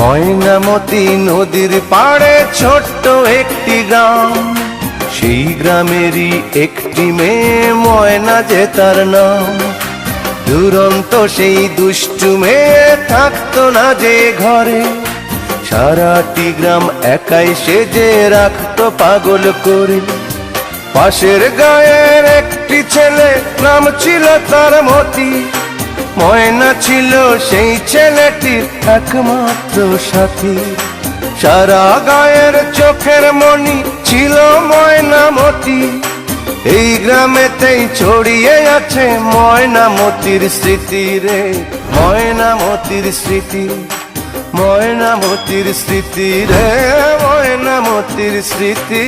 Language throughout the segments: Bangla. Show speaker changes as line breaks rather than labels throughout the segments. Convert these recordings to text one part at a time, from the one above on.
ময়নামতি নদীর পাড়ে ছোট্ট একটি গ্রাম। সেই গ্রামেরই একটি মেয়ে ময়না যে তার নাম। দুরন্ত সেই দুষ্টু মেয়ে থাকতো না যে ঘরে। সারাটি গ্রাম একাই সেজে রাখতো পাগল করে। পাশের গায়ের একটি ছেলে, নাম ছিল তার মতি। ময়না ছিল সেই ছেলেটির একমাত্র সাথী। সারা গায়ের চোখের মনি ছিল ময়নামতি। এই গ্রামেতেই ছড়িয়ে আছে ময়নামতির স্মৃতি রে, ময়নামতির স্মৃতি ময়নামতির স্মৃতি রে, ময়নামতির স্মৃতি।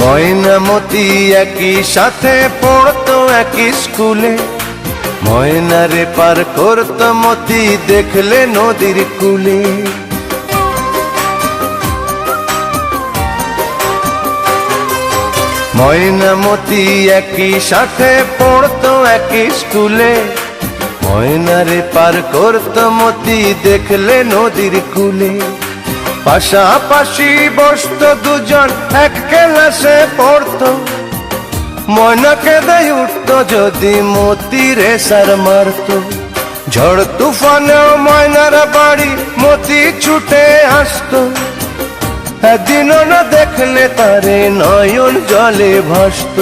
ময়নামতি একই সাথে পড়তো একই স্কুলে। ময়নারে পার করতো মতি, দেখলে নদীর কুলে। ময়নামতি একই সাথে পড়তো একই স্কুলে। ময়নারে পার করতো মতি, দেখলে নদীর কুলে। পাশাপাশি বসত দুজন এক ক্লাসে পড়তো। ময়নাকে দেয় উঠতো যদি মতিরে সার মারতো। ঝড় তুফানে ময়নার বাড়ি মতি ছুটে আসতো। একদিনও না দেখলে তারে নয়ন জলে ভাসত।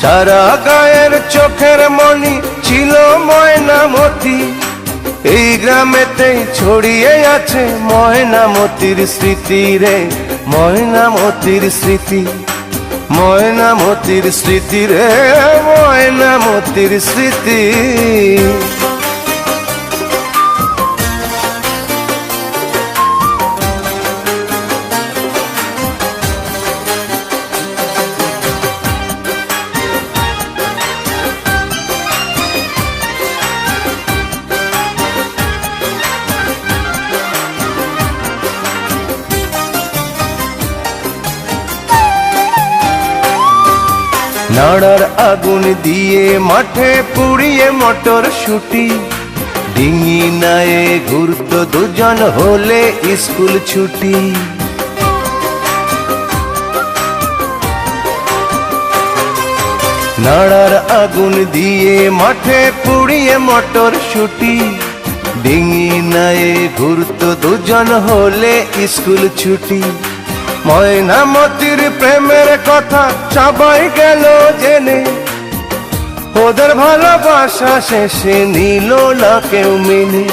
সারা গায়ের চোখের মনি ছিল ময়নামতি এই গ্রামেতেই ছড়িয়ে আছে ময়নামতির স্মৃতি রে ময়নামতির স্মৃতি ময়নামতির স্মৃতি রে ময়নামতির স্মৃতি। নাড়ার আগুন দিয়ে মাঠে পুড়িয়ে মটর শুটি। ডিঙি নায়ে ঘুরতো দুজন হলে স্কুল ছুটি। নাড়ার আগুন দিয়ে মাঠে পুড়িয়ে মটর শুটি। ডিঙি নায়ে ঘুরতো দুজন হলে স্কুল ছুটি। ময়নামতির প্রেমের কথা সবাই গেল জেনে। ওদের ভালোবাসা শেষে নিল না কেউ মেনে।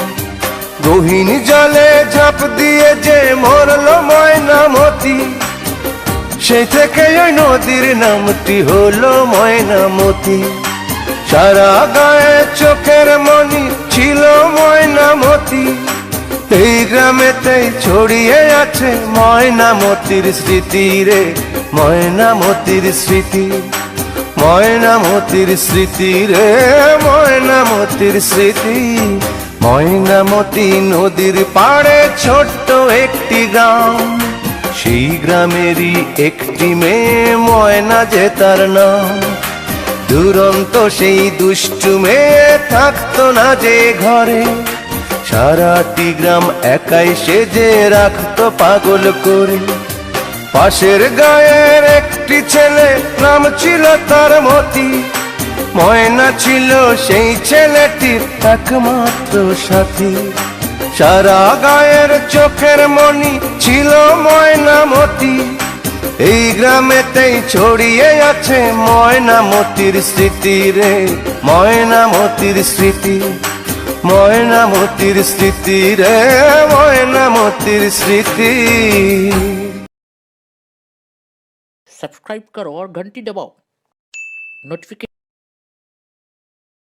গহীন জলে ঝাঁপ দিয়ে যে মরল ময়নামতি সেই থেকে ওই নদীর নামটি হলো ময়নামতি সারা গায়ে চোখের মনি ছিল ময়নামতি এই গ্রামেতেই ছড়িয়ে আছে ময়নামতির স্মৃতি রে। ময়নামতির স্মৃতি ময়নামতির স্মৃতি রে। ময়নামতির স্মৃতি ময়নামতি নদীর পাড়ে ছোট্ট একটি গ্রাম। সেই গ্রামেরই একটি মেয়ে ময়না যে তার নাম। দুরন্ত সেই দুষ্টু মেয়ে থাকতো না যে ঘরে। সারাটি গ্রাম একাই সেজে রাখতো পাগল করে। পাশের গায়ের একটি ছেলে, নাম ছিল তার মতি। ময়না ছিল সেই ছেলেটির একমাত্র সাথী। সারা গায়ের চোখের মনি ছিল ময়নামতি এই গ্রামেতেই ছড়িয়ে আছে ময়নামতির স্মৃতি রে ময়নামতির স্মৃতি। ময়নামতির স্মৃতি রে ময়নামতির স্মৃতি
सब्सक्राइब करो और घंटी दबाओ नोटिफिकेशन